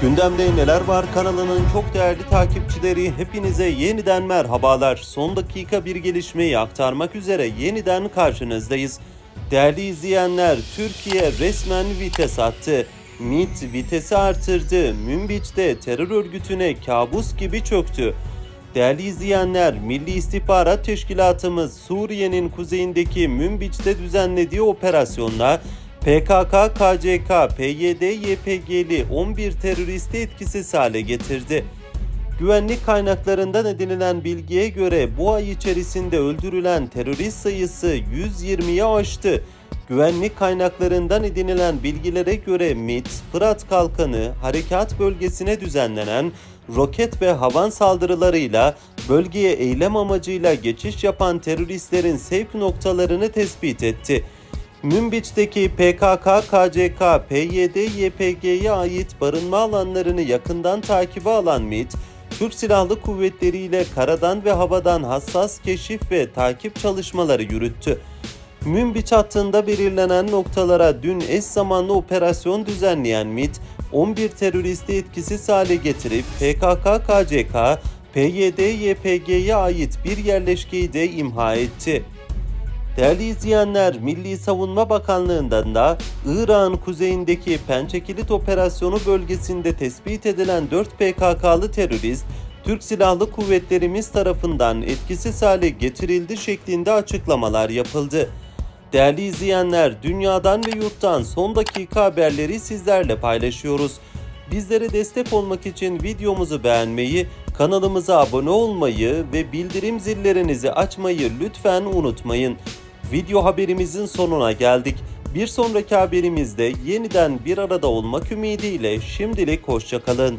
Gündemde Neler Var kanalının çok değerli takipçileri hepinize yeniden merhabalar. Son dakika bir gelişmeyi aktarmak üzere yeniden karşınızdayız. Değerli izleyenler Türkiye resmen vites attı. MIT vitesi artırdı. Münbiç'te terör örgütüne kabus gibi çöktü. Değerli izleyenler, Milli İstihbarat Teşkilatımız Suriye'nin kuzeyindeki Münbiç'te düzenlediği operasyonla PKK, KCK, PYD, YPG'li 11 teröristi etkisiz hale getirdi. Güvenlik kaynaklarından edinilen bilgiye göre bu ay içerisinde öldürülen terörist sayısı 120'ye aştı. Güvenlik kaynaklarından edinilen bilgilere göre MIT, Fırat Kalkanı harekat bölgesine düzenlenen roket ve havan saldırılarıyla bölgeye eylem amacıyla geçiş yapan teröristlerin sevk noktalarını tespit etti. Münbiç'teki PKK, KCK, PYD, YPG'ye ait barınma alanlarını yakından takibe alan MİT, Türk Silahlı Kuvvetleri ile karadan ve havadan hassas keşif ve takip çalışmaları yürüttü. Münbiç hattında belirlenen noktalara dün eş zamanlı operasyon düzenleyen MİT, 11 teröristi etkisiz hale getirip PKK, KCK, PYD, YPG'ye ait bir yerleşkeyi de imha etti. Değerli izleyenler, Milli Savunma Bakanlığı'ndan da İran kuzeyindeki Pençekilit Operasyonu bölgesinde tespit edilen 4 PKK'lı terörist, Türk Silahlı Kuvvetlerimiz tarafından etkisiz hale getirildi şeklinde açıklamalar yapıldı. Değerli izleyenler, dünyadan ve yurttan son dakika haberleri sizlerle paylaşıyoruz. Bizlere destek olmak için videomuzu beğenmeyi, kanalımıza abone olmayı ve bildirim zillerinizi açmayı lütfen unutmayın. Video haberimizin sonuna geldik. Bir sonraki haberimizde yeniden bir arada olmak ümidiyle şimdilik hoşçakalın.